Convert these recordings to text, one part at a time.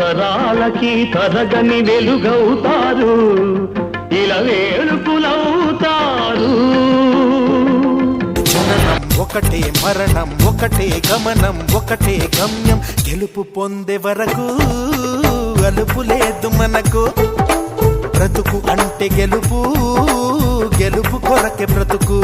తరతరాలకి తరగని వెలుగవుతారు. ఇలా వేడుకులవుతారు ఒకటే మరణం ఒకటే గమనం ఒకటే గమ్యం. గెలుపు పొందే వరకు అలుపు లేదు మనకు. బ్రతుకు అంటే గెలుపు గెలుపు కొరకే బ్రతుకు.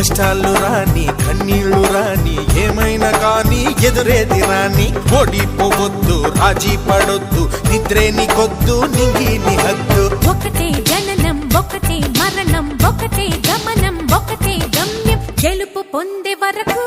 కష్టాలు రాని కన్నీళ్ళు రాని ఏమైనా కానీ ఎదురేది రాని ఓడిపోవద్దు రాజీ పడొద్దు నిద్రే నీకొద్దు నింగి నిహద్దు ఒకటే జననం ఒకటే మరణం ఒకటే గమనం ఒకటే గమ్యం గెలుపు పొందే వరకు